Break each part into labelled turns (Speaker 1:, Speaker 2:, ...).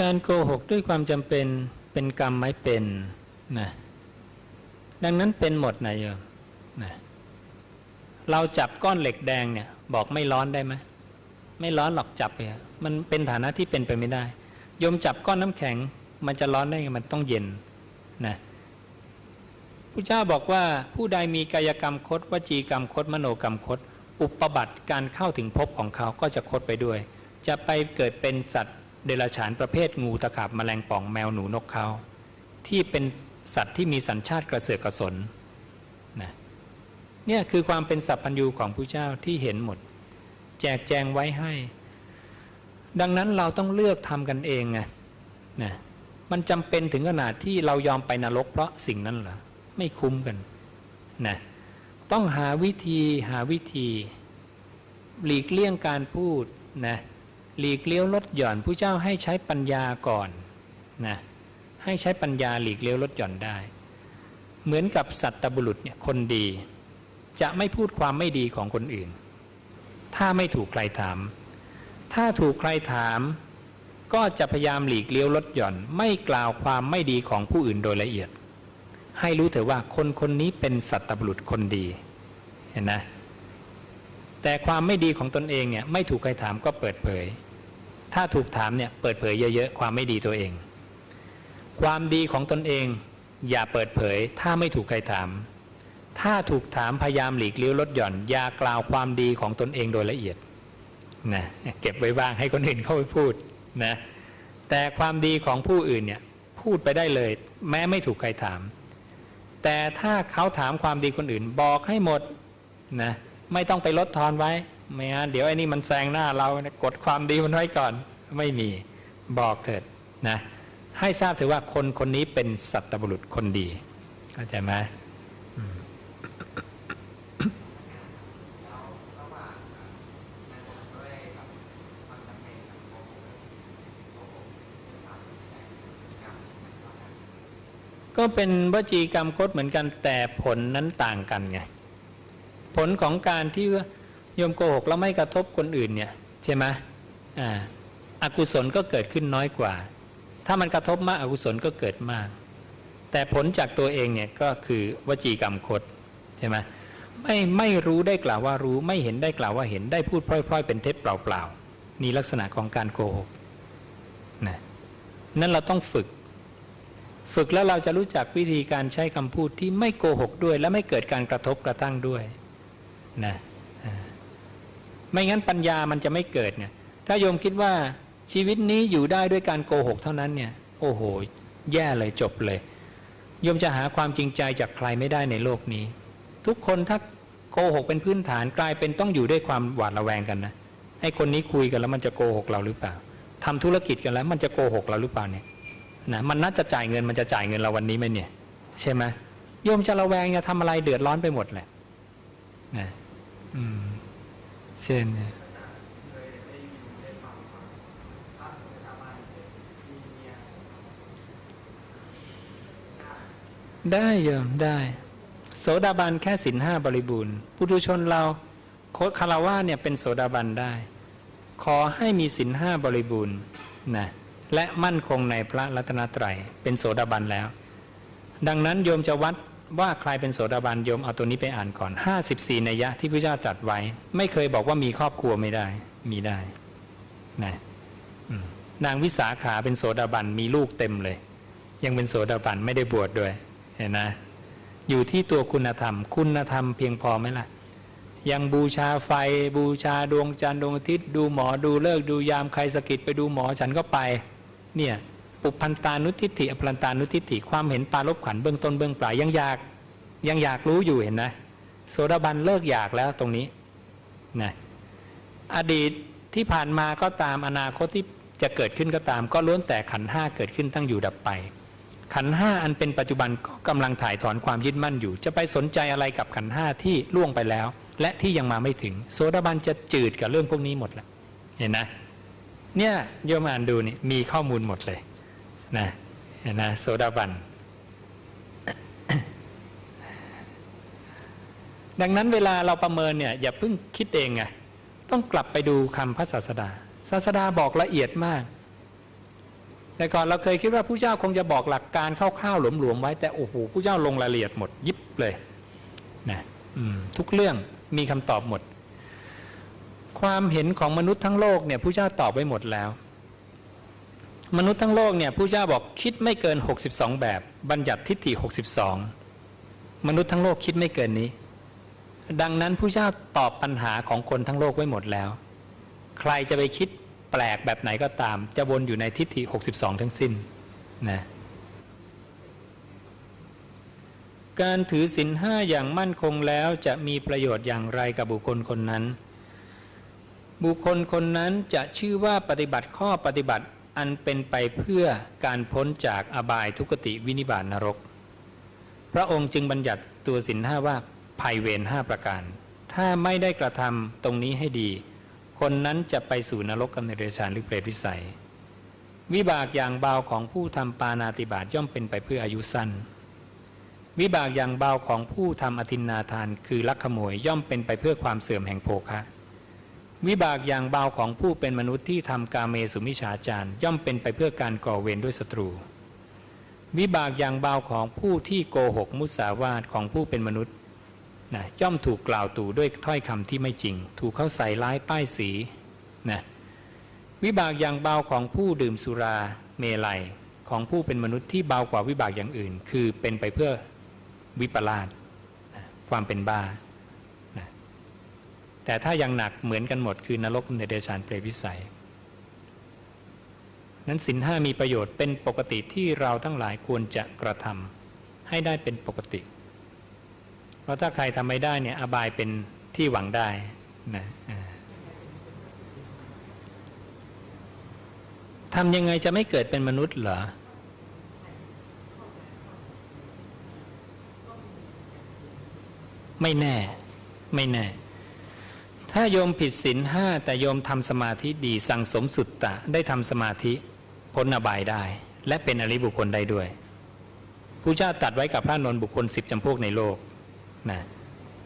Speaker 1: การโกหกด้วยความจำเป็นเป็นกรรมไม่เป็นนะดังนั้นเป็นหมดนะโยมนะเราจับก้อนเหล็กแดงเนี่ยบอกไม่ร้อนได้ไหมไม่ร้อนหรอกจับไปมันเป็นฐานะที่เป็นไปไม่ได้โยมจับก้อนน้ำแข็ง มันจะร้อนได้ไงมันต้องเย็นนะพระเจ้าบอกว่าผู้ใดมีกายกรรมคดวจีกรรมคดมโนกรรมคดอุปบัติการเข้าถึงภพของเขาก็จะคดไปด้วย จะไปเกิดเป็นสัตว์ เดรัจฉานประเภทงูตะขาบแมลงป่องแมวหนูนกเขาที่เป็นสัตว์ที่มีสัญชาติกระเสือกกระสนนะเนี่ยคือความเป็นสัพพัญญูของผู้เจ้าที่เห็นหมด แจกแจงไว้ให้ ดังนั้นเราต้องเลือกทำกันเองไงนะมันจำเป็นถึงขนาดที่เรายอมไปนรกเพราะสิ่งนั้นเหรอไม่คุ้มกันนะต้องหาวิธีหาวิธี หลีกเลี่ยงการพูดนะ หลีกเลี้ยวลดหย่อนผู้เจ้าให้ใช้ปัญญาก่อนนะให้ใช้ปัญญาหลีกเลี้ยวลดหย่อนได้ เหมือนกับสัตตบุรุษเนี่ยคนดี จะไม่พูดความไม่ดีของคนอื่น ถ้าไม่ถูกใครถาม ถ้าถูกใครถาม ก็จะพยายามหลีกเลี้ยวลดหย่อน ไม่กล่าวความไม่ดีของผู้อื่นโดยละเอียด ให้รู้เถอะว่าคนคนนี้เป็นสัตตบุรุษคนดีเห็นนะแต่ความไม่ดีของตนเองเนี่ยไม่ถูกใครถามก็เปิดเผย ถ้าถูกถามเนี่ยเปิดเผยเยอะๆ ความไม่ดีตัวเอง ความดีของตนเอง อย่าเปิดเผย ถ้าไม่ถูกใครถาม ถ้าถูกถามพยายามหลีกเลี้ยวลดหย่อน อย่ากล่าวความดีของตนเองโดยละเอียดนะเก็บไว้บ้างให้คนอื่นเข้าไปพูดนะแต่ความดีของผู้อื่นเนี่ยพูดไปได้เลย แม้ไม่ถูกใครถาม แต่ถ้าเขาถามความดีคนอื่นบอกให้หมดนะไม่ต้องไปลดทอนไว้ ไม่งั้นเดี๋ยวไอ้นี่มันแซงหน้าเรานะกดความดีมันไว้ก่อน ไม่มีบอกเถิดนะให้ทราบเถอว่าคนคนนี้เป็นสัตบุรุษคนดีเข้าใจไหมก็เป็นวจีกรรมคดเหมือนกันแต่ผลนั้นต่างกันไง ผลของการที่ว่า โยมโกหกแล้วไม่กระทบคนอื่นเนี่ยใช่ไหมอ่าอากุศลก็เกิดขึ้นน้อยกว่า ถ้ามันกระทบมากอกุศลก็เกิดมาก แต่ผลจากตัวเองเนี่ยก็คือวจีกรรมคดใช่ไหมไม่ไม่รู้ได้กล่าวว่ารู้ไม่เห็นได้กล่าวว่าเห็นได้พูดพร่อย ๆ เป็นเท็จเปล่าๆนี่ลักษณะของการโกหกนะนั่นเราต้องฝึก ฝึกแล้วเราจะรู้จักวิธีการใช้คำพูดที่ไม่โกหกด้วย และไม่เกิดการกระทบกระทั่งด้วยนะอ่า ไม่งั้นปัญญามันจะไม่เกิดเนี่ย ถ้าโยมคิดว่าชีวิตนี้อยู่ได้ด้วยการโกหกเท่านั้นเนี่ย โอ้โห แย่เลยจบเลย โยมจะหาความจริงใจจากใครไม่ได้ในโลกนี้ ทุกคนถ้าโกหกเป็นพื้นฐานกลายเป็นต้องอยู่ด้วยความหวาดระแวงกันนะไอ้คนนี้คุยกันแล้วมันจะโกหกเราหรือเปล่าทำธุรกิจกันแล้วมันจะโกหกเราหรือเปล่าเนี่ยนะมันน่าจะจ่ายเงินมันจะจ่ายเงินเราวันนี้ไหมเนี่ยใช่ไหมโยมจะระแวงจะทำอะไรเดือดร้อนไปหมดแหละนะอืม เช่นได้โยมได้ โสดาบันแค่สินห้าบริบูรณ์ปุถุชนเราโคตคารวะเนี่ยเป็นโสดาบันได้ ขอให้มีสินห้าบริบูรณ์นะและมั่นคงในพระรัตนตรัยเป็นโสดาบันแล้ว ดังนั้นโยมจะวัด ว่าใครเป็นโสดาบันโยมเอาตัวนี้ไปอ่านก่อน 54นัยยะที่พระเจ้าตรัสไว้ ไม่เคยบอกว่ามีครอบครัวไม่ได้ มีได้นะนางวิสาขาเป็นโสดาบันมีลูกเต็มเลย ยังเป็นโสดาบันไม่ได้บวชดด้วยเห็นนะอยู่ที่ตัวคุณธรรม คุณธรรมเพียงพอไหมล่ะ ยังบูชาไฟบูชาดวงจันทร์ดวงอาทิตย์ ดูหมอดูเลิกดูยามใครสะกิดไปดูหมอฉันก็ไป เนี่ย ปุพันตานุทิฏฐิอภรันตานุทิฏฐิความเห็นปาลบขันเบื้องต้นเบื้องปลายยังอยากยังอยากรู้อยู่เห็นนะโสดาบันเลิกอยากแล้วตรงนี้นะอดีตที่ผ่านมาก็ตามอนาคตที่จะเกิดขึ้นก็ตาม ก็ล้วนแต่ขันห้าเกิดขึ้นตั้งอยู่ดับไป ขันห้าอันเป็นปัจจุบันก็กำลังถ่ายถอนความยึดมั่นอยู่ จะไปสนใจอะไรกับขันห้าที่ล่วงไปแล้ว และที่ยังมาไม่ถึง โสดาบันจะจืดกับเรื่องพวกนี้หมดแหละเห็นนะเนี่ยโยมอ่านดูนี่มีข้อมูลหมดเลย นะนะโสดาบัน ดังนั้นเวลาเราประเมินเนี่ยอย่าเพิ่งคิดเองไงต้องกลับไปดูคำพระศาสดา ศาสดาบอกละเอียดมาก แต่ก่อนเราเคยคิดว่าผู้เจ้าคงจะบอกหลักการคร่าวๆหลวมๆไว้ แต่โอ้โหผู้เจ้าลงรายละเอียดหมดยิบเลยนะทุกเรื่องมีคำตอบหมด ความเห็นของมนุษย์ทั้งโลกเนี่ยผู้เจ้าตอบไว้หมดแล้ว มนุษย์ทั้งโลกเนี่ยผู้เจ้าบอกคิดไม่เกิน 62 แบบ บัญญัติทิฏฐิ 62 มนุษย์ทั้งโลกคิดไม่เกินนี้ ดังนั้นผู้เจ้าตอบปัญหาของคนทั้งโลกไว้หมดแล้ว ใครจะไปคิดแปลกแบบไหนก็ตาม จะวนอยู่ในทิฏฐิ 62 ทั้งสิ้นนะการถือศีลห้าอย่างมั่นคงแล้วจะมีประโยชน์อย่างไรกับบุคคลคนนั้น บุคคลคนนั้นจะชื่อว่าปฏิบัติข้อปฏิบัติ อันเป็นไปเพื่อการพ้นจากอบายทุกติวินิบาตนรก พระองค์จึงบัญญัติตัวศีลห้าว่าภัยเวรห้าประการ ถ้าไม่ได้กระทำตรงนี้ให้ดี คนนั้นจะไปสู่นรกกำเนิดเดรัจฉานหรือเปรตวิสัย วิบากอย่างเบาของผู้ทำปานาติบาตย่อมเป็นไปเพื่ออายุสั้น วิบากอย่างเบาของผู้ทำอธินนาทาน คือลักขโมยย่อมเป็นไปเพื่อความเสื่อมแห่งโภคะ วิบากอย่างเบาของผู้เป็นมนุษย์ที่ทำกาเมสุมิชฌาจารย่อมเป็นไปเพื่อการก่อเวรด้วยศัตรู วิบากอย่างเบาของผู้ที่โกหกมุสาวาทของผู้เป็นมนุษย์นะย่อมถูกกล่าวตู่ด้วยถ้อยคำที่ไม่จริง ถูกเข้าใส่ร้ายป้ายสีนะวิบากอย่างเบาของผู้ดื่มสุราเมลัยของผู้เป็นมนุษย์ที่เบากว่าวิบากอย่างอื่น คือเป็นไปเพื่อวิปลาสความเป็นบ้า แต่ถ้ายังหนักเหมือนกันหมดคือนรกในเดชานเปรตวิสัย นั้นสินห้ามีประโยชน์เป็นปกติที่เราทั้งหลายควรจะกระทำให้ได้เป็นปกติ เพราะถ้าใครทำไม่ได้เนี่ยอบายเป็นที่หวังได้นะทำยังไงจะไม่เกิดเป็นมนุษย์เหรอไม่แน่ ไม่แน่ ถ้าโยมผิดศีลห้าแต่โยมทำสมาธิดีสั่งสมสุตตะได้ทำสมาธิพ้นอบายได้ และเป็นอริบุคคลได้ด้วยผู้เจ้าตัดไว้กับพระนนบุคคลสิบจำพวกในโลกนะ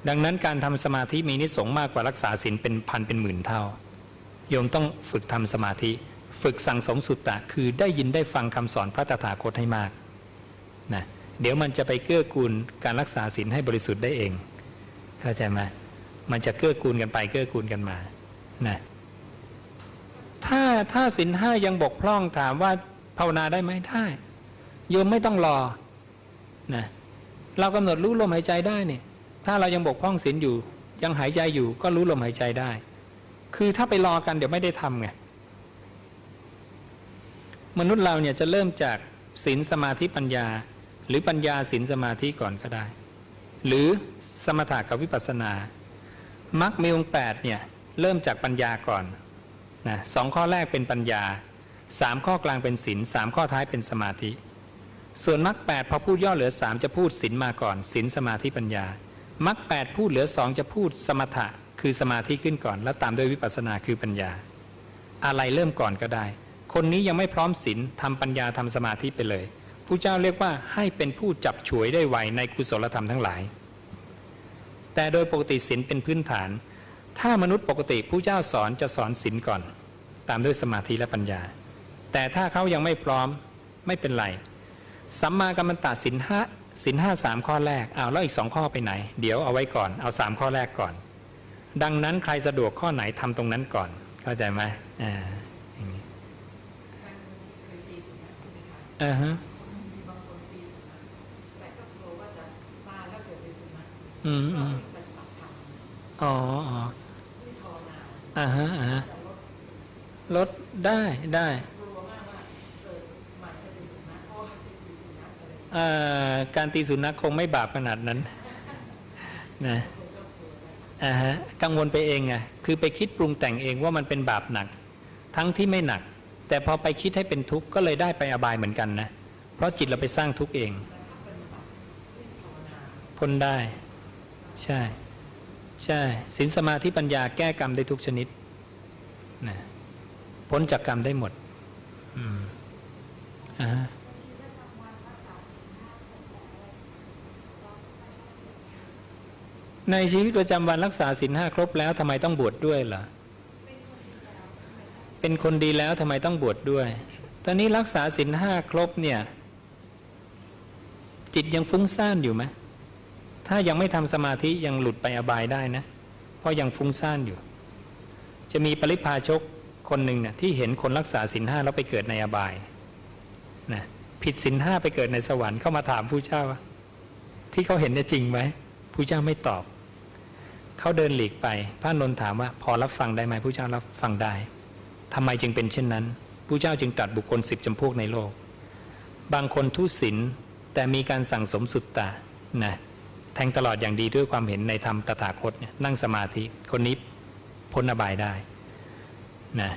Speaker 1: ดังนั้นการทำสมาธิมีนิสงมากกว่ารักษาศีลเป็นพันเป็นหมื่นเท่า โยมต้องฝึกทำสมาธิ ฝึกสั่งสมสุตตะคือได้ยินได้ฟังคำสอนพระตถาคตให้มากนะเดี๋ยวมันจะไปเกื้อกูลการรักษาศีลให้บริสุทธิ์ได้เอง เข้าใจไหม มันจะเกื้อกูลกันไปเกื้อกูลกันมานะถ้าถ้าศีลห้ายังบกพร่องถามว่าภาวนาได้ไหมได้โยมไม่ต้องรอนะเรากำหนดรู้ลมหายใจได้เนี่ย ถ้าเรายังบกพร่องศีลอยู่ ยังหายใจอยู่ก็รู้ลมหายใจได้ คือถ้าไปรอกันเดี๋ยวไม่ได้ทำไงมนุษย์เราเนี่ยจะเริ่มจากศีลสมาธิปัญญา หรือปัญญาศีลสมาธิก่อนก็ได้ หรือสมถะกับวิปัสสนา มรรคมีองค์แปดเนี่ยเริ่มจากปัญญาก่อนนะสองข้อแรกเป็นปัญญาสามข้อกลางเป็นศีลสามข้อท้ายเป็นสมาธิ ส่วนมรรคแปดพอพูดย่อเหลือสามจะพูดศีลมาก่อนศีลสมาธิปัญญามรรคแปดพูดเหลือสองจะพูดสมถะคือสมาธิขึ้นก่อน แล้วตามด้วยวิปัสสนาคือปัญญา อะไรเริ่มก่อนก็ได้ คนนี้ยังไม่พร้อมศีลทำปัญญาทำสมาธิไปเลยผู้เจ้าเรียกว่าให้เป็นผู้จับฉวยได้ไวในกุศลธรรมทั้งหลาย แต่โดยปกติศีลเป็นพื้นฐาน ถ้ามนุษย์ปกติผู้เจ้าสอนจะสอนศีลก่อน ตามด้วยสมาธิและปัญญา แต่ถ้าเขายังไม่พร้อมไม่เป็นไรสัมมากัมมันตะศีลห้าศีลห้าสามข้อแรกเอาแล้วอีกสองข้อไปไหน เดี๋ยวเอาไว้ก่อนเอาสามข้อแรกก่อน ดังนั้นใครสะดวกข้อไหนทำตรงนั้นก่อน เข้าใจไหมอ่าอย่างนี้อ่าฮะ
Speaker 2: มีบางคนปีสุนัขแต่ก็กลัวว่าจะตายแล้วเกิดเป็นสุนัข
Speaker 1: อืมอืมอ๋ออ๋ออ่าฮะอ่าฮะ
Speaker 2: ลด
Speaker 1: ได้ได้
Speaker 2: การาะว่าจะเป็นสุนัขอะไร
Speaker 1: เอ่อการตีสุนัขคงไม่บาปขนาดนั้นนะอ่าฮะกังวลไปเองไงคือไปคิดปรุงแต่งเองว่ามันเป็นบาปหนัก ทั้งที่ไม่หนัก แต่พอไปคิดให้เป็นทุกข์ก็เลยได้ไปอบายเหมือนกันนะ เพราะจิตเราไปสร้างทุกข์เองพ้นได้ ใช่ ใช่สินสมาธิปัญญาแก้กรรมได้ทุกชนิดนะพ้นจากกรรมได้หมด อืมอ่าในชีวิตประจำวันรักษาศีลห้าครบแล้วทำไมต้องบวชดด้วยล่ะ เป็นคนดีแล้วทำไมต้องบวชดด้วย ตอนนี้รักษาศีลห้าครบเนี่ย จิตยังฟุ้งซ่านอยู่ไหม ถ้ายังไม่ทำสมาธิยังหลุดไปอบายได้นะ เพราะยังฟุ้งซ่านอยู่ จะมีปริพาชกคนหนึ่งเนี่ยที่เห็นคนรักษาศีลห้าแล้วไปเกิดในอบายนะผิดศีลห้าไปเกิดในสวรรค์เข้ามาถามผู้เจ้าว่าที่เขาเห็นเนี่ยจริงไหมผู้เจ้าไม่ตอบเขาเดินหลีกไปพระนนท์ถามว่าพอรับฟังได้ไหมผู้เจ้ารับฟังได้ทำไมจึงเป็นเช่นนั้นผู้เจ้าจึงตรัสบุคคลสิบจำพวกในโลก บางคนทุศีลแต่มีการสั่งสมสุตตะนะ แทงตลอดอย่างดีด้วยความเห็นในธรรมตถาคตเนี่ยนั่งสมาธิคนนี้พ้นอบายได้นะ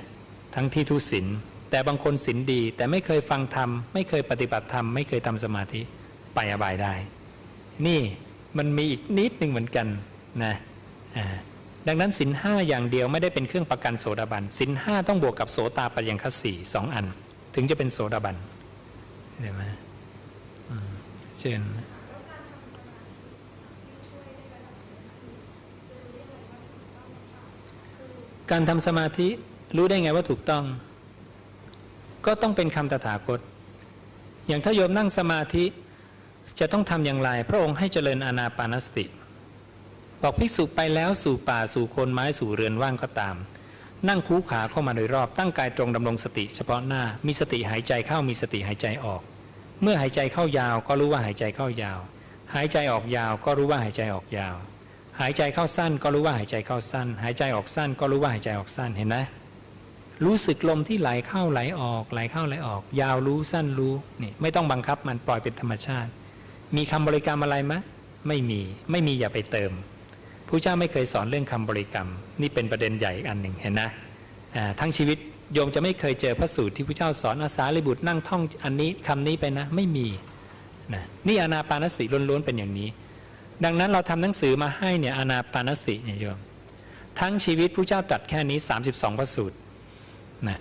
Speaker 1: ทั้งที่ทุศีลแต่บางคนศีลดี แต่ไม่เคยฟังธรรมไม่เคยปฏิบัติธรรมไม่เคยทำสมาธิไปอบายได้ นี่มันมีอีกนิดหนึ่งเหมือนกันนะดังนั้นสินห้าอย่างเดียวไม่ได้เป็นเครื่องประกันโสดาบันสินห้าต้องบวกกับโสตาปัญญคัสสี่สองอัน ถึงจะเป็นโสดาบันเห็นไหมเช่น การทำสมาธิรู้ได้ไงว่าถูกต้อง ก็ต้องเป็นคำตถาคต อย่างถ้าโยมนั่งสมาธิจะต้องทำอย่างไร พระองค์ให้เจริญอานาปานสติ บอกภิกษุไปแล้วสู่ป่าสู่คนไม้สู่เรือนว่างก็ตาม นั่งคูขาเข้ามาโดยรอบตั้งกายตรงดำรงสติ เฉพาะหน้ามีสติหายใจเข้ามีสติหายใจออก เมื่อหายใจเข้ายาวก็รู้ว่าหายใจเข้ายาว หายใจออกยาวก็รู้ว่าหายใจออกยาว หายใจเข้าสั้นก็รู้ว่าหายใจเข้าสั้น หายใจออกสั้นก็รู้ว่าหายใจออกสั้นเห็นไหมรู้สึกลมที่ไหลเข้าไหลออกไหลเข้าไหลออก ยาวรู้สั้นรู้นี่ไม่ต้องบังคับมันปล่อยเป็นธรรมชาติ มีคำบริกรรมอะไรไหมไม่มีไม่มีอย่าไปเติมพระเจ้าไม่เคยสอนเรื่องคำบริกรรม นี่เป็นประเด็นใหญ่อีกอันหนึ่งเห็นนะทั้งชีวิตโยมจะไม่เคยเจอพระสูตรที่พระเจ้าสอนอาสาลิบุตรนั่งท่องอันนี้คำนี้ไปนะ ไม่มีนะนี่อนาปานสติล้วนๆเป็นอย่างนี้ ดังนั้นเราทำหนังสือมาให้เนี่ยอนาปานสติเนี่ยโยม ทั้งชีวิตพระเจ้าตรัสแค่นี้ 32 พระสูตรนะ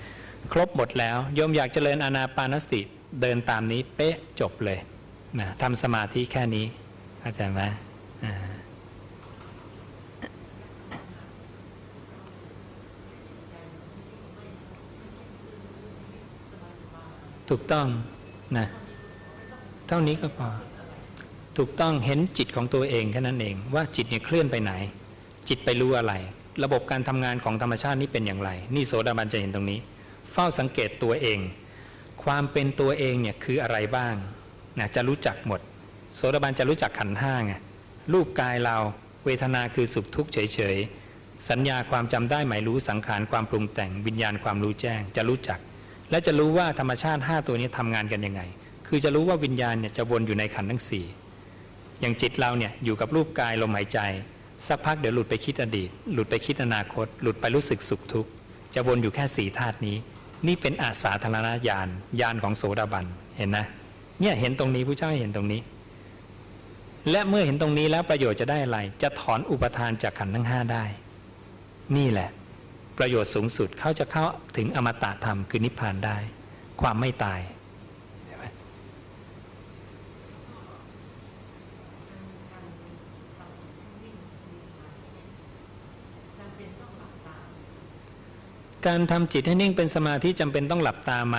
Speaker 1: ครบหมดแล้วโยมอยากเจริญอนาปานสติเดินตามนี้เป๊ะจบเลยนะทำสมาธิแค่นี้เข้าใจไหมอ่ถูกต้องนะเท่านี้ก็พอ ถูกต้องเห็นจิตของตัวเองแค่นั้นเองว่าจิตเนี่ยเคลื่อนไปไหน จิตไปรู้อะไร ระบบการทำงานของธรรมชาตินี้เป็นอย่างไร นี่โสดาบันจะเห็นตรงนี้ เฝ้าสังเกตตัวเอง ความเป็นตัวเองเนี่ยคืออะไรบ้างนะจะรู้จักหมด โสดาบันจะรู้จักขันห้าไงรูปกายเราเวทนาคือสุขทุกข์เฉยๆสัญญาความจำได้หมายรู้สังขารความปรุงแต่งวิญญาณความรู้แจ้ง จะรู้จัก และจะรู้ว่าธรรมชาติ 5 ตัวนี้ทำงานกันยังไง คือจะรู้ว่าวิญญาณเนี่ยจะวนอยู่ในขันทั้งสี่ อย่างจิตเราเนี่ยอยู่กับรูปกายลมหายใจ สักพักเดี๋ยวหลุดไปคิดอดีต หลุดไปคิดอนาคต หลุดไปรู้สึกสุขทุกข์จะวนอยู่แค่สี่ธาตุนี้ นี่เป็นอาสาธารณญาณญาณของโสดาบันเห็นนะเนี่ยเห็นตรงนี้ผู้เจ้าเห็นตรงนี้ และเมื่อเห็นตรงนี้แล้วประโยชน์จะได้อะไร จะถอนอุปทานจากขันธ์ทั้งห้าได้ นี่แหละ ประโยชน์สูงสุดเขาจะเข้าถึงอมตะธรรมคือนิพพานได้ ความไม่ตายเห็นไหม การทำจิตให้นิ่งเป็นสมาธิจำเป็นต้องหลับตาไหม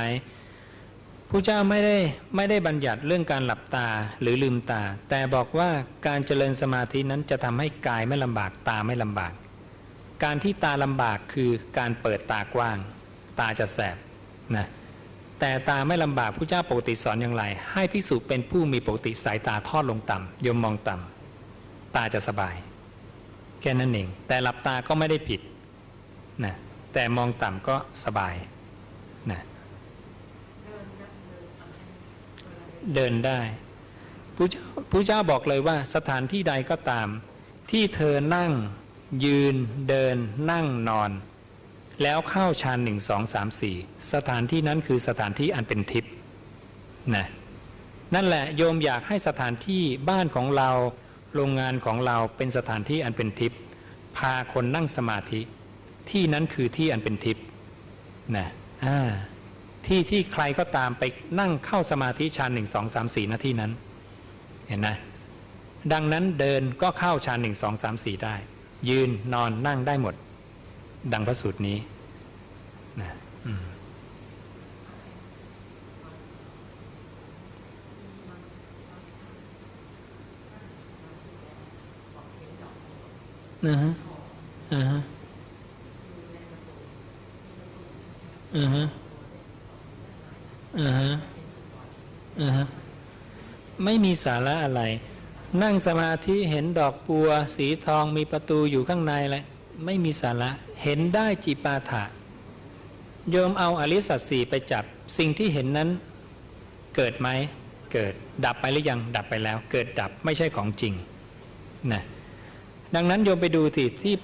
Speaker 1: ผู้เจ้าไม่ได้ไม่ได้บัญญัติเรื่องการหลับตาหรือลืมตา แต่บอกว่าการเจริญสมาธินั้นจะทำให้กายไม่ลำบากตาไม่ลำบาก การที่ตาลำบากคือการเปิดตากว้าง ตาจะแสบนะแต่ตาไม่ลำบากผู้เจ้าปกติสอนอย่างไร ให้ภิกษุเป็นผู้มีปกติสายตาทอดลงต่ำโยมมองต่ำตาจะสบาย แค่นั้นเองแต่หลับตาก็ไม่ได้ผิดนะ แต่มองต่ำก็สบายนะเดินได้ผู้เจ้าผู้เจ้าบอกเลยว่าสถานที่ใดก็ตาม ที่เธอนั่ง ยืนเดิน นั่งนอน แล้วเข้าฌานหนึ่งสองสามสี่สถานที่นั้นคือสถานที่อันเป็นทิพย์นะนั่นแหละโยมอยากให้สถานที่บ้านของเรา โรงงานของเราเป็นสถานที่อันเป็นทิพย์พาคนนั่งสมาธิ ที่นั้นคือที่อันเป็นทิพย์นะที่ที่ใครก็ตามไปนั่งเข้าสมาธิฌานหนึ่งสองสามสี่นาที่นั้น เห็นนะดังนั้นเดินก็เข้าฌานหนึ่งสองสามสี่ได้ ยืนนอนนั่งได้หมด ดังพระสูตรนี้นะอือฮะอือฮะ อ่าฮะอ่าฮะอ่าฮะไม่มีสาระอะไร นั่งสมาธิเห็นดอกบัว สีทองมีประตูอยู่ข้างในแหละไม่มีสาระเห็นได้จีปาถะโยมเอาอริสัจสี่ไปจับ สิ่งที่เห็นนั้น เกิดไหมเกิดดับไปหรือยังดับไปแล้ว เกิดดับไม่ใช่ของจริงนะดังนั้นโยมไปดูที่ที่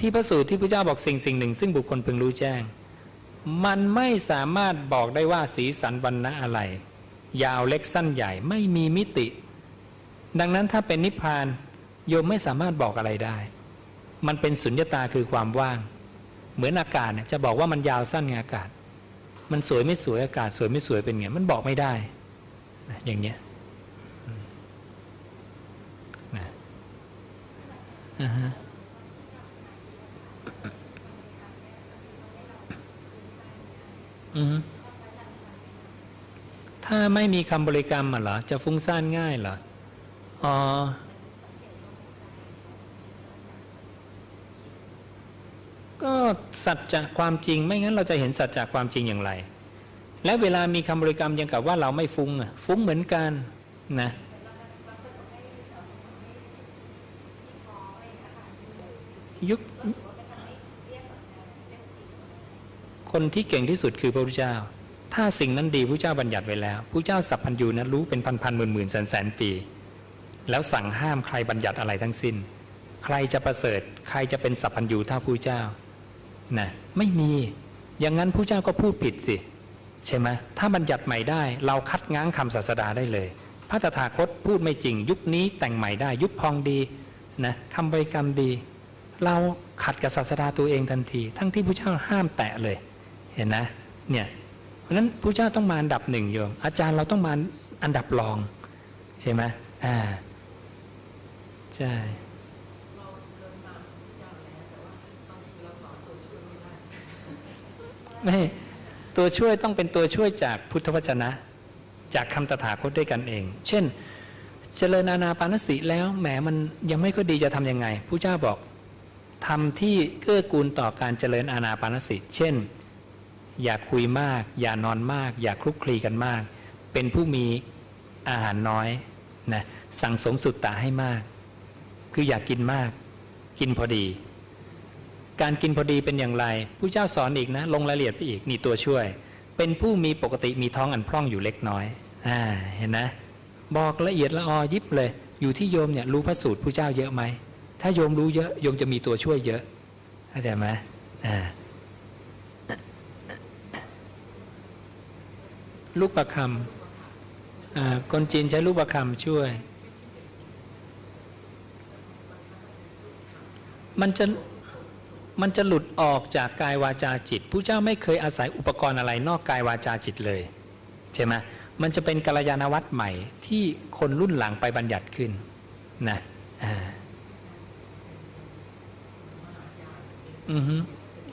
Speaker 1: ที่พระสูตรที่พระเจ้าบอกสิ่งสิ่งหนึ่ง ซึ่งบุคคลพึงรู้แจ้ง มันไม่สามารถบอกได้ว่าสีสันวรรณะอะไร ยาวเล็กสั้นใหญ่ไม่มีมิติ ดังนั้นถ้าเป็นนิพพานโยมไม่สามารถบอกอะไรได้ มันเป็นสุญญตาคือความว่าง เหมือนอากาศเนี่ยจะบอกว่ามันยาวสั้นไงอากาศ มันสวยไม่สวยอากาศ สวยไม่สวยเป็นไงมันบอกไม่ได้อย่างเนี้ยอืมนะอ่าฮะอือฮึ ถ้าไม่มีคำบริกรรมอะเหรอ จะฟุ้งซ่านง่ายเหรอ อ๋อ ก็สัจจะความจริง ไม่งั้นเราจะเห็นสัจจะความจริงอย่างไร และเวลามีคำบริกรรมยังกับว่าเราไม่ฟุ้งอะ ฟุ้งเหมือนกันนะยุค คนที่เก่งที่สุดคือพระพุทธเจ้า ถ้าสิ่งนั้นดีพระเจ้าบัญญัติไว้แล้วพระเจ้าสัพพัญญูนะรู้เป็นพันพันหมื่นหมื่นแสนแสนปี แล้วสั่งห้ามใครบัญญัติอะไรทั้งสิ้น ใครจะประเสริฐ ใครจะเป็นสัพพัญญูเท่าพระเจ้านะไม่มี อย่างนั้นพระเจ้าก็พูดผิดสิ ใช่ไหมถ้าบัญญัติใหม่ได้ เราคัดง้างคำศาสดาได้เลย พระตถาคตพูดไม่จริง ยุคนี้แต่งใหม่ได้ ยุคพองดีนะคำบริกรรมดี เราขัดกับศาสดาตัวเองทันที ทั้งที่พระเจ้าห้ามแตะเลย เห็นนะเนี่ยเพราะฉะนั้นพระเจ้าต้องมาอันดับหนึ่งโยมอาจารย์เราต้องมาอันดับรอง ใช่ไหมอ่าใช่
Speaker 2: ไม่
Speaker 1: ตัวช่วยต้องเป็นตัวช่วยจากพุทธวจนะ จากคำตถาคตด้วยกันเอง เช่น เจริญอานาปานสติแล้วแหมมันยังไม่ค่อยดีจะทำยังไงผู้เจ้าบอกทำที่เกื้อกูลต่อการเจริญอานาปานสติ เช่น อย่าคุยมาก อย่านอนมาก อย่าคลุกคลีกันมาก เป็นผู้มีอาหารน้อยนะสั่งสมสุตตะให้มาก คืออย่ากกินมาก กินพอดี การกินพอดีเป็นอย่างไรผู้เจ้าสอนอีกนะ ลงรายละเอียดไปอีกนี่ตัวช่วย เป็นผู้มีปกติมีท้องอันพร่องอยู่เล็กน้อยอ่าเห็นนะ บอกละเอียดละออยิบเลย อยู่ที่โยมเนี่ยรู้พระสูตรผู้เจ้าเยอะไหมถ้าโยมรู้เยอะโยมจะมีตัวช่วยเยอะเข้าใจไหมอ่า ลูกประคำคนจีนใช้ลูกประคำช่วย มันจะมันจะหลุดออกจากกายวาจาจิตผู้เจ้าไม่เคยอาศัยอุปกรณ์อะไรนอกกายวาจาจิตเลยใช่ไหมมันจะเป็นกัลยาณวัตรใหม่ที่คนรุ่นหลังไปบัญญัติขึ้นนะอือฮึ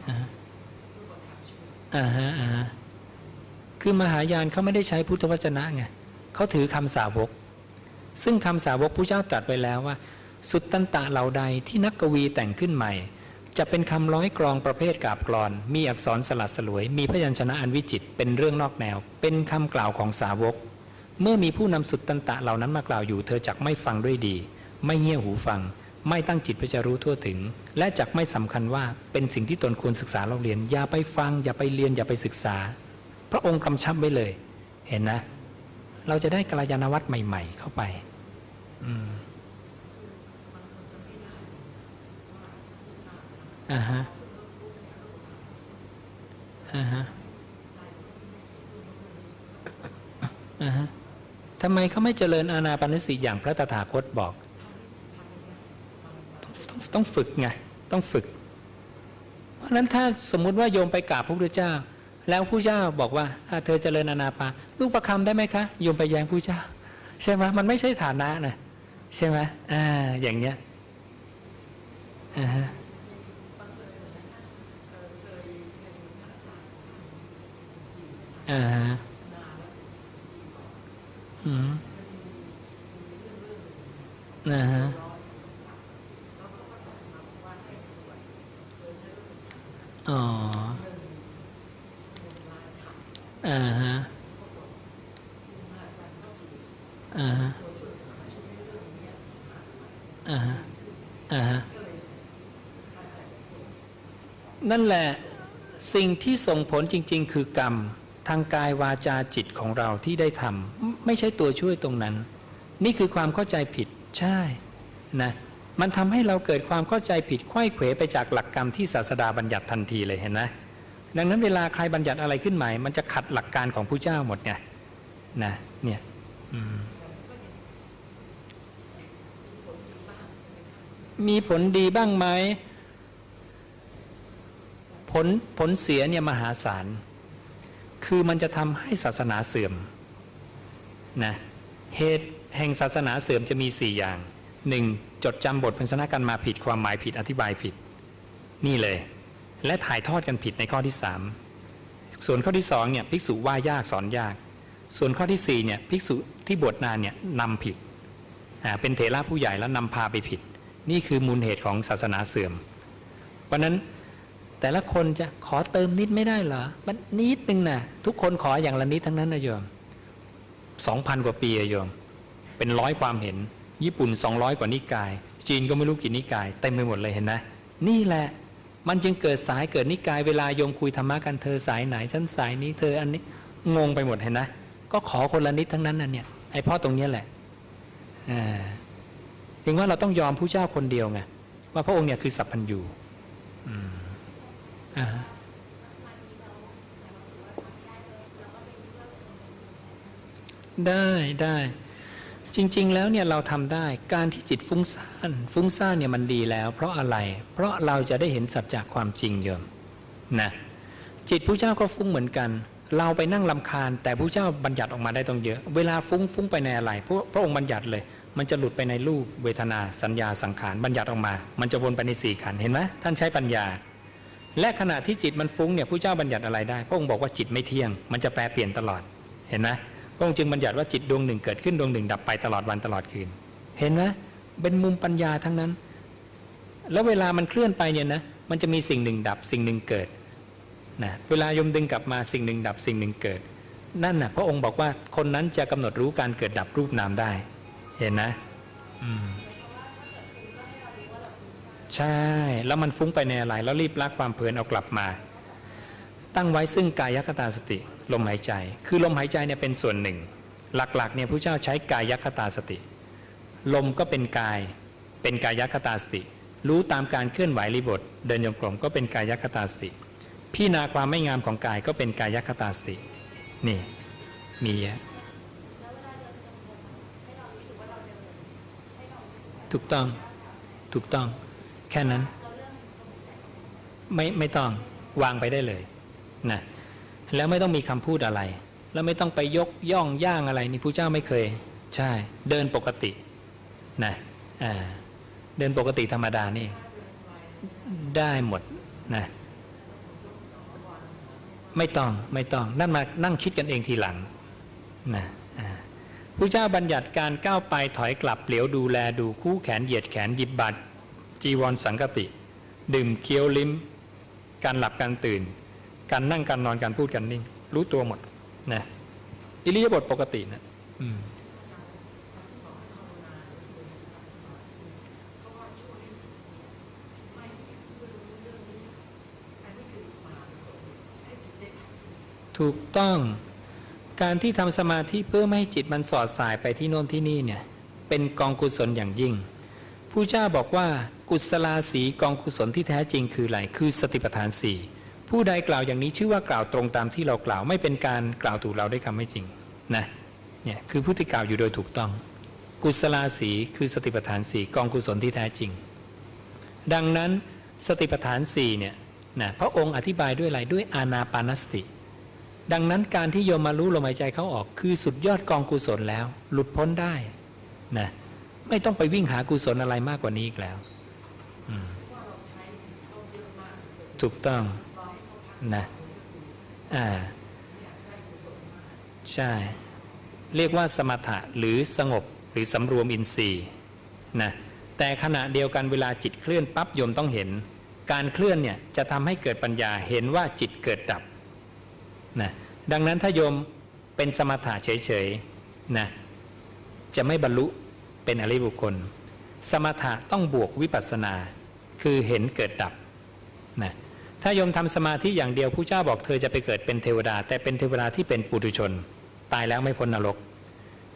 Speaker 1: อ่าอ่าฮะอ่าฮะ คือมหายานเขาไม่ได้ใช้พุทธวจนะไงเขาถือคำสาวก ซึ่งคำสาวกผู้เจ้าตรัสไว้แล้วว่า สุตตันตะเหล่าใดที่นักกวีแต่งขึ้นใหม่ จะเป็นคำร้อยกรองประเภทกาบกรอน มีอักษรสลัดสลวย มีพยัญชนะอันวิจิตเป็นเรื่องนอกแนว เป็นคำกล่าวของสาวก เมื่อมีผู้นำสุตตันตะเหล่านั้นมากล่าวอยู่ เธอจักไม่ฟังด้วยดี ไม่เงี่ยหูฟัง ไม่ตั้งจิตเพื่อจะรู้ทั่วถึง และจักไม่สำคัญว่าเป็นสิ่งที่ตนควรศึกษาเราเรียนอย่าไปฟังอย่าไปเรียนอย่าไปศึกษา พระองค์กำชับไว้เลย เห็นนะ เราจะได้กัลยาณวัตรใหม่ ๆ เข้าไปอืมอ่าฮะอ่าฮะอ่าฮะทำไมเขาไม่เจริญอานาปานสติอย่างพระตถาคตบอก ต้องต้องต้องฝึกไง ต้องฝึก เพราะฉะนั้นถ้าสมมุติว่าโยมไปกราบพระพุทธเจ้า แล้วผู้เจ้าบอกว่าถ้าเธอเจริญอนาปาลูกประคำได้ไหมคะยมไปแย้งผู้เจ้า ใช่ไหมมันไม่ใช่ฐานะนะใช่ไหมอ่าอย่างเนี้ยอ่าฮะอ่าฮะอืมอ่าฮะ
Speaker 2: อ๋อ
Speaker 1: อ่าฮะ
Speaker 2: อ่า
Speaker 1: ฮะอ่าฮะ
Speaker 2: อ่าฮะ
Speaker 1: นั่นแหละสิ่งที่ส่งผลจริง ๆ คือกรรม ทางกายวาจาจิตของเราที่ได้ทำไม่ใช่ตัวช่วยตรงนั้น นี่คือความเข้าใจผิดใช่นะมันทำให้เราเกิดความเข้าใจผิดไข้เขวไปจากหลักกรรมที่ศาสดาบัญญัติทันทีเลยเห็นไหม ดังนั้นเวลาใครบัญญัติอะไรขึ้นใหม่ มันจะขัดหลักการของผู้เจ้าหมดไงนะเนี่ยมีผลดีบ้างไหมผลผลเสียเนี่ยมหาศาล คือมันจะทำให้ศาสนาเสื่อมนะเหตุแห่งศาสนาเสื่อมจะมีสี่อย่างหนึ่งจดจำบทพันธนากันมาผิดความหมายผิดอธิบายผิด นี่เลย และถ่ายทอดกันผิดในข้อที่สามส่วนข้อที่สองเนี่ยภิกษุว่ายากสอนยาก ส่วนข้อที่สี่เนี่ยภิกษุที่บวชนานเนี่ยนำผิดเป็นเถระผู้ใหญ่แล้วนำพาไปผิด นี่คือมูลเหตุของศาสนาเสื่อม เพราะนั้นแต่ละคนจะขอเติมนิดไม่ได้เหรอ มันนิดนึงนะทุกคนขออย่างละนิดทั้งนั้นนะโยมสองพันกว่าปีอะโยม เป็นร้อยความเห็น ญี่ปุ่นสองร้อยกว่านิกาย จีนก็ไม่รู้กี่นิกายเต็มไปหมดเลยเห็นนะ นี่แหละ มันจึงเกิดสายเกิดนิกายเวลาโยมคุยธรรมะกันเธอสายไหนฉันสายนี้เธออันนี้งงไปหมดเห็นนะก็ขอคนละนิดทั้งนั้นน่ะเนี่ยไอพ่อตรงเนี้แหละอ่ถึงว่าเราต้องยอมผู้เจ้าคนเดียวไงว่าพระองค์เนี่ยคือสัพพัญญูได้ได้ จริง ๆ แล้วเนี่ยเราทำได้การที่จิตฟุ้งซ่านฟุ้งซ่านเนี่ยมันดีแล้ว เพราะอะไร เพราะเราจะได้เห็นสัจจะความจริงโยมนะจิตผู้เจ้าก็ฟุ้งเหมือนกัน เราไปนั่งลำคาญ แต่ผู้เจ้าบัญญัติออกมาได้ต้องเยอะ เวลาฟุ้งฟุ้งไปในอะไรพระพระองค์บัญญัติเลย มันจะหลุดไปในรูปเวทนาสัญญาสังขารบัญญัติออกมา มันจะวนไปในสี่ขันเห็นไหมท่านใช้ปัญญา และขณะที่จิตมันฟุ้งเนี่ยผู้เจ้าบัญญัติอะไรได้ พระองค์บอกว่าจิตไม่เที่ยง มันจะแปรเปลี่ยนตลอดเห็นไหม พระองค์จึงบัญญัติว่าจิตดวงหนึ่งเกิดขึ้นดวงหนึ่งดับไปตลอดวันตลอดคืน เห็นไหมเป็นมุมปัญญาทั้งนั้น แล้วเวลามันเคลื่อนไปเนี่ยนะมันจะมีสิ่งหนึ่งดับสิ่งหนึ่งเกิดนะเวลายมดึงกลับมาสิ่งหนึ่งดับสิ่งหนึ่งเกิด นั่นนะพระองค์บอกว่าคนนั้นจะกำหนดรู้การเกิดดับรูปนามได้ เห็นนะอืมใช่ แล้วมันฟุ้งไปในอะไรแล้วรีบละความเพลินเอากลับมา ตั้งไว้ซึ่งกายคตาสติ ลมหายใจ คือลมหายใจเนี่ยเป็นส่วนหนึ่ง หลักๆเนี่ยพระเจ้าใช้กายคตาสติ ลมก็เป็นกาย เป็นกายคตาสติ รู้ตามการเคลื่อนไหวรีบท เดินโยงกลมก็เป็นกายคตาสติพี่นาความไม่งามของกายก็เป็นกายคตาสติ นี่ มีเยอะถูกต้องถูกต้องแค่นั้น ไม่ไม่ต้องวางไปได้เลยนะ แล้วไม่ต้องมีคำพูดอะไร แล้วไม่ต้องไปยกย่องย่างอะไรนี่ผู้เจ้าไม่เคย ใช่ เดินปกตินะอ่าเดินปกติธรรมดานี่ ได้หมดนะไม่ต้องไม่ต้องนั่นมานั่งคิดกันเองทีหลังนะผู้เจ้าบัญญัติการก้าวไปถอยกลับเหลียวดูแลดูคู่แขนเหยียดแขนหยิบบัตรจีวรสังกติ ดื่มเคี้ยวลิ้ม การหลับการตื่น การนั่งการนอนการพูดการนิ่ง รู้ตัวหมดนะอิริยาบถปกตินะอืมถูกต้องการที่ทำสมาธิเพื่อไม่ให้จิตมันสอดสายไปที่โน่นที่นี่เนี่ยเป็นกองกุศลอย่างยิ่งผู้เจ้าบอกว่ากุศลาสีกองกุศลที่แท้จริงคืออะไรคือสติปัฏฐานสี่ ผู้ใดกล่าวอย่างนี้ชื่อว่ากล่าวตรงตามที่เรากล่าวไม่เป็นการกล่าวถูกเราได้คำไม่จริงนะเนี่ยคือผู้ที่กล่าวอยู่โดยถูกต้อง กุศลาสีคือสติปัฏฐานสีกองกุศลที่แท้จริง ดังนั้นสติปัฏฐานสี่เนี่ยนะพระองค์อธิบายด้วยอะไรด้วยอานาปานสติ ดังนั้นการที่โยมมารู้ลมหายใจเขาออก คือสุดยอดกองกุศลแล้ว หลุดพ้นได้นะไม่ต้องไปวิ่งหากุศลอะไรมากกว่านี้อีกแล้วถูกต้อง นะอ่าใช่ เรียกว่าสมถะหรือสงบหรือสำรวมอินทรีย์นะแต่ขณะเดียวกันเวลาจิตเคลื่อนปั๊บโยมต้องเห็น การเคลื่อนเนี่ยจะทำให้เกิดปัญญาเห็นว่าจิตเกิดดับนะดังนั้นถ้าโยมเป็นสมถะเฉยๆนะจะไม่บรรลุเป็นอริบุคคล สมถะต้องบวกวิปัสสนา คือเห็นเกิดดับนะ ถ้าโยมทำสมาธิอย่างเดียวผู้เจ้าบอกเธอจะไปเกิดเป็นเทวดา แต่เป็นเทวดาที่เป็นปุถุชน ตายแล้วไม่พ้นนรก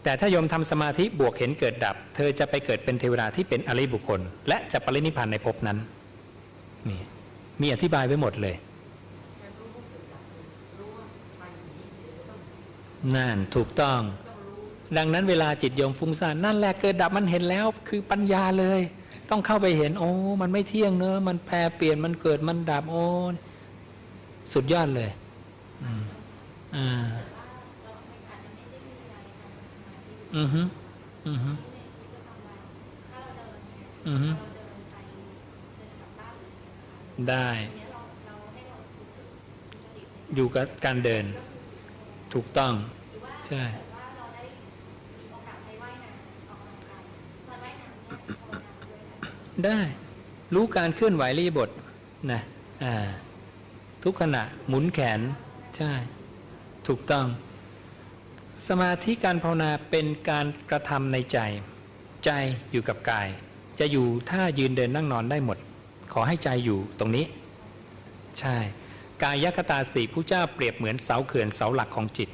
Speaker 1: แต่ถ้าโยมทำสมาธิบวกเห็นเกิดดับ เธอจะไปเกิดเป็นเทวดาที่เป็นอริบุคคล และจะปรินิพพานในภพนั้นนี่มีอธิบายไว้หมดเลย
Speaker 2: นั่
Speaker 1: นถูกต้อง ดังนั้นเวลาจิตโยมฟุ้งซ่านนั่นแหละเกิดดับมันเห็นแล้วคือปัญญาเลย ต้องเข้าไปเห็น โอ้มันไม่เที่ยงเนอะมันแปรเปลี่ยนมันเกิดมันดับโอ้สุดยอดเลยอืมอ่าอือฮึอือฮึอือฮึได้ อยู่กับการเดิน ถูกต้อง ใช่ ได้ รู้การเคลื่อนไหวรีบทนะทุกขณะหมุนแขน ใช่ ถูกต้อง สมาธิการภาวนาเป็นการกระทำในใจ ใจอยู่กับกาย จะอยู่ท่ายืนเดินนั่งนอนได้หมด ขอให้ใจอยู่ตรงนี้ ใช่ กายคตาสติผู้เจ้าเปรียบเหมือนเสาเขื่อนเสาหลักของจิต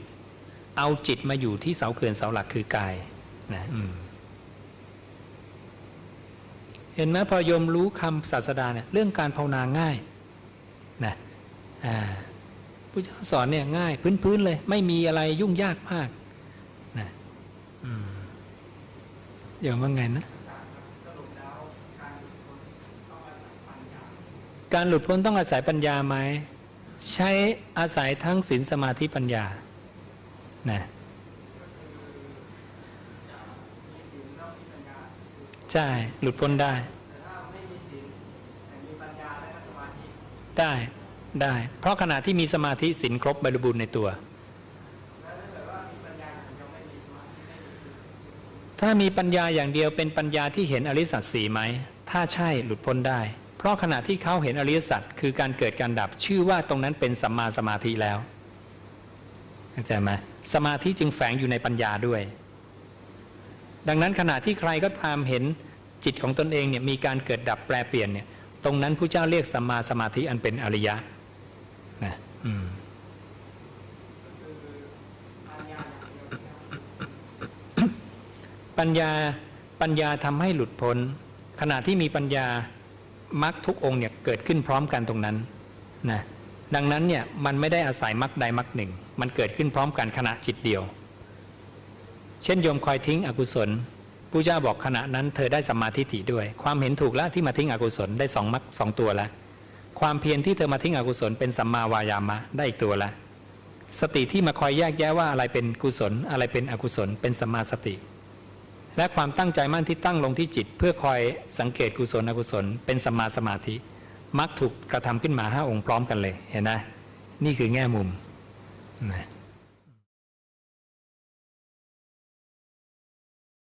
Speaker 1: เอาจิตมาอยู่ที่เสาเขื่อนเสาหลักคือกายนะอืม เห็นไหมพอยมรู้คำศาสดาเนี่ยเรื่องการภาวนาง่ายนะอ่าผู้เจ้าสอนเนี่ยง่าย พื้นๆเลย ไม่มีอะไรยุ่งยากมากนะอืมโยมว่าไงนะการหลุดพ้นต้องอาศัยปัญญาไหมใช้อาศัยทั้งศีลสมาธิปัญญานะ ใช่ หลุดพ้นได้ได้ได้ เพราะขณะที่มีสมาธิสินครบบริบูรณ์ในตัว ถ้ามีปัญญาอย่างเดียวเป็นปัญญาที่เห็นอริยสัจสีไหม ถ้าใช่หลุดพ้นได้ เพราะขณะที่เขาเห็นอริยสัจคือการเกิดการดับชื่อว่าตรงนั้นเป็นสัมมาสมาธิแล้วเข้าใจไหมสมาธิจึงแฝงอยู่ในปัญญาด้วย ดังนั้นขณะที่ใครก็ตามเห็นจิตของตนเองเนี่ยมีการเกิดดับแปลเปลี่ยนเนี่ยตรงนั้นผู้เจ้าเรียกสัมมาสมาธิอันเป็นอริยะนะอืมปัญญาปัญญาทำให้หลุดพ้น ขณะที่มีปัญญามรรคทุกองค์เนี่ยเกิดขึ้นพร้อมกันตรงนั้นนะดังนั้นเนี่ยมันไม่ได้อาศัยมรรคใดมรรคหนึ่ง มันเกิดขึ้นพร้อมกันขณะจิตเดียว เช่นโยมคอยทิ้งอกุศลผู้เจ้าบอกขณะนั้นเธอได้สัมมาทิฏฐิด้วย ความเห็นถูกแล้วที่มาทิ้งอกุศลได้สองมรรคสองตัวแล้วความเพียรที่เธอมาทิ้งอกุศลเป็นสัมมาวายามะได้อีกตัวละสติที่มาคอยแยกแยะว่าอะไรเป็นกุศล อะไรเป็นอกุศล เป็นสัมมาสติ และความตั้งใจมั่นที่ตั้งลงที่จิต เพื่อคอยสังเกตกุศลอกุศล เป็นสัมมาสมาธิมักถูกกระทำขึ้นมาห้าองค์พร้อมกันเลยเห็นไหมนี่คือแง่มุมนะ